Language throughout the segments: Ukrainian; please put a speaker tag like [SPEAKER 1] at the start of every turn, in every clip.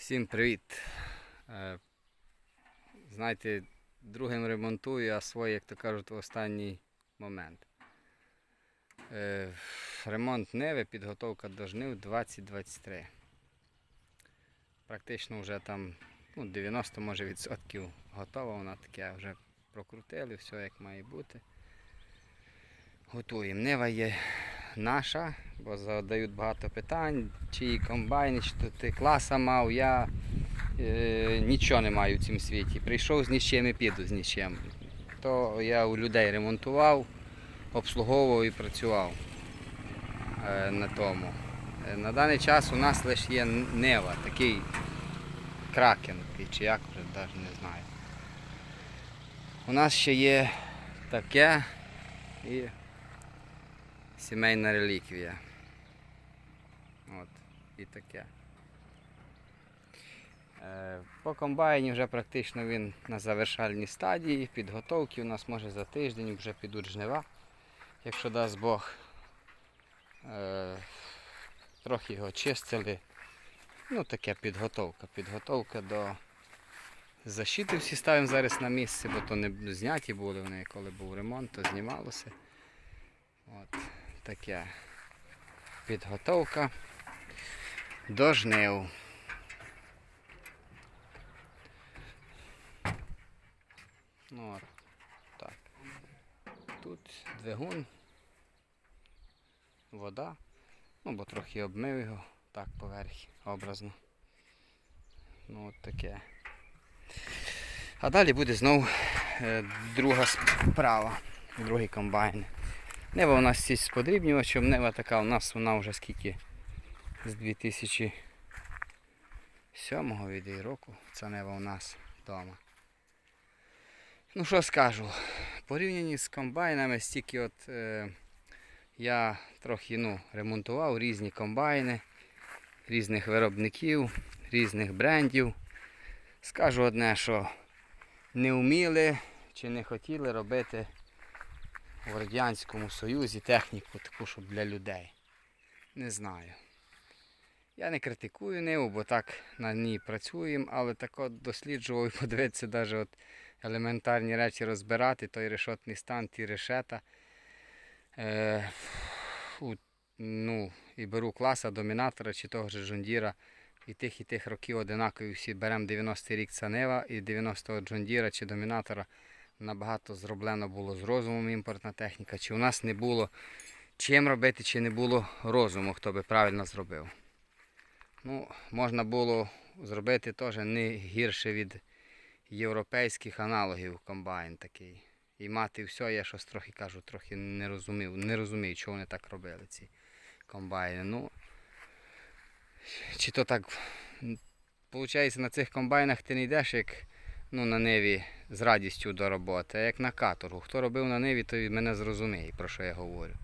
[SPEAKER 1] Всім привіт. Е, Знаєте, другим ремонтую, а свій, як то кажуть, в останній момент. Е, Ремонт Неви, підготовка до жнив 2023. Практично вже там ну, 90 може відсотків готова, вона таке вже прокрутили, все як має бути. Готуємо. Нева є наша, бо задають багато питань, чиї комбайни, чи ти класа мав, я е, нічого не маю в цьому світі. Прийшов з нічим і піду з нічим. То я у людей ремонтував, обслуговував і працював е, на тому. Е, На даний час у нас лише є Нева, такий кракен, чи як вже навіть не знаю. У нас ще є таке і сімейна реліквія. І таке. Е, По комбайні вже практично він на завершальній стадії. Підготовки у нас може за тиждень вже підуть жнива, якщо дасть Бог. Е, Трохи його чистили. Ну, таке підготовка. Підготовка до защити всі ставимо зараз на місце, бо то не зняті були вони, коли був ремонт, то знімалося. От таке підготовка до жнив. Ну, от так. Тут двигун, вода. Ну, бо трохи обмив його так поверхі, образно. Ну от таке. А далі буде знову е, друга справа, другий комбайн. Нева у нас ці з подрібнювачем, нева така у нас вона вже скільки з 2007 від року. Це нева у нас вдома. Ну що скажу, порівняні з комбайнами, стільки от е, я трохи ну, ремонтував різні комбайни, різних виробників, різних брендів. Скажу одне, що не вміли чи не хотіли робити в Радянському Союзі техніку таку, щоб для людей. Не знаю. Я не критикую Ниву, бо так на ній працюємо, але так от досліджував і подивитися навіть от елементарні речі розбирати, той решетний стан, ті решета. Е, у, ну, і беру класа, домінатора чи того ж Джондіра. І тих, і тих років одинакові всі беремо 90-й рік Нива і 90-го Джондіра чи домінатора набагато зроблено було з розумом імпортна техніка, чи у нас не було чим робити, чи не було розуму, хто би правильно зробив. Ну, можна було зробити теж не гірше від європейських аналогів комбайн такий. І мати все, я щось трохи кажу, трохи не розумів, не розумію, чого вони так робили, ці комбайни. Ну, чи то так, виходить, на цих комбайнах ти не йдеш, як ну, на Неві з радістю до роботи, а як на каторгу. Хто робив на Неві, той мене зрозуміє, про що я говорю.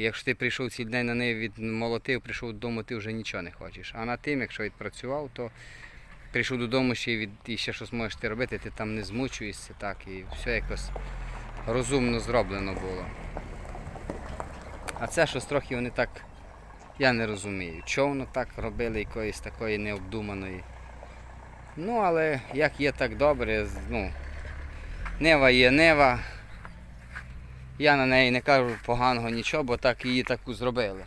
[SPEAKER 1] Якщо ти прийшов цілий день на Неві відмолотив, прийшов додому, ти вже нічого не хочеш. А на тим, якщо відпрацював, то прийшов додому ще від і ще щось можеш ти робити, ти там не змучуєшся так, і все якось розумно зроблено було. А це щось трохи вони так, я не розумію. Чого воно так робили якоїсь такої необдуманої. Ну, але як є, так добре. Ну, Нева є нева. Я на неї не кажу поганого нічого, бо так її таку зробили.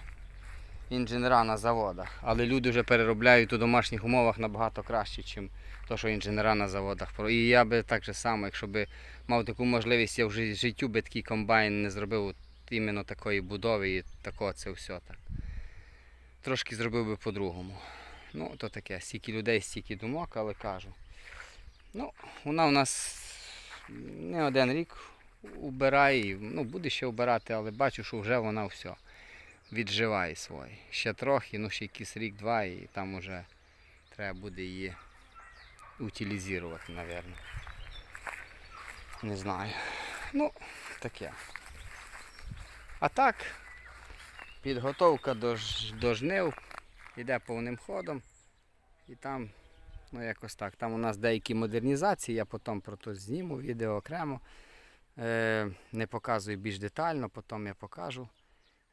[SPEAKER 1] Інженера на заводах. Але люди вже переробляють у домашніх умовах набагато краще, ніж то, що інженера на заводах. І я би так же само, якщо б мав таку можливість, я в життю би такий комбайн не зробив іменно такої будови і такого це все так. Трошки зробив би по-другому. Ну, то таке, стільки людей, стільки думок, але кажу. Ну, вона у нас не один рік убирає, ну, буде ще вбирати, але бачу, що вже вона все відживає своє. Ще трохи, ну ще якийсь рік-два, і там уже треба буде її утилізувати, мабуть. Не знаю. Ну, таке. А так, підготовка до, до жнив йде повним ходом. І там, ну якось так, там у нас деякі модернізації, я потім про то зніму відео окремо. Е, не показую більш детально, потім я покажу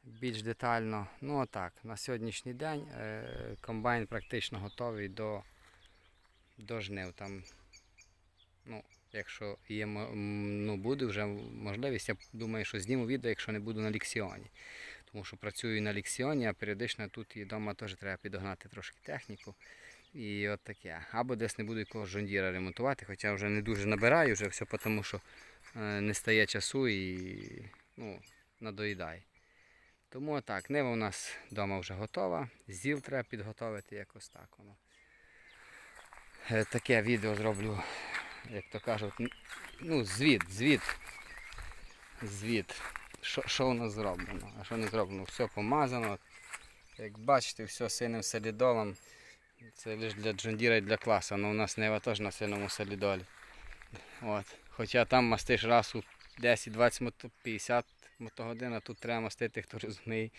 [SPEAKER 1] більш детально. Ну отак, на сьогоднішній день е, комбайн практично готовий до до жнив. Там, ну, якщо є, ну, буде вже можливість, я думаю, що зніму відео, якщо не буду на ліксіоні. Тому що працюю на ліксіоні, а періодично тут і вдома теж треба підогнати трошки техніку. І от таке. Або десь не буду якогось жондіра ремонтувати, хоча вже не дуже набираю, вже все тому, що е, не стає часу і ну, надоїдає. Тому так, нива у нас вдома вже готова. Зіл треба підготовити якось так воно. Е, Таке відео зроблю, як то кажуть, ну, звіт, звіт. Звіт. Що, у нас зроблено, а що не зроблено. Все помазано. Як бачите, все синим солідолом. Це лише для Джондіра і для класу, але у нас Нева теж на сильному солідолі. От. Хоча там мастиш раз у 10, 20, 50 мотогодин, а тут треба мастити, хто розуміє,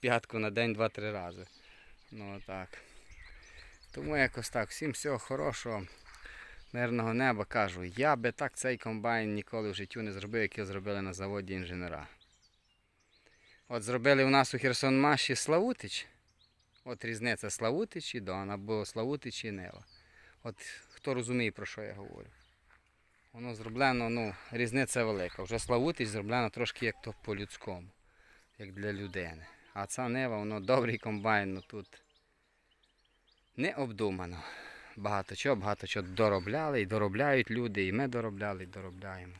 [SPEAKER 1] п'ятку на день 2-3 рази. Ну так. Тому якось так. Всім всього хорошого, мирного неба кажу. Я би так цей комбайн ніколи в життю не зробив, як його зробили на заводі інженера. От зробили у нас у Херсонмаші Славутич. От різниця Славутич і Дон, або Славутич і Нева. От хто розуміє, про що я говорю. Воно зроблено, ну, різниця велика. Вже Славутич зроблено трошки як то по-людському, як для людини. А ця Нева, воно добрий комбайн, ну тут не обдумано. Багато чого, багато чого доробляли і доробляють люди, і ми доробляли, і доробляємо.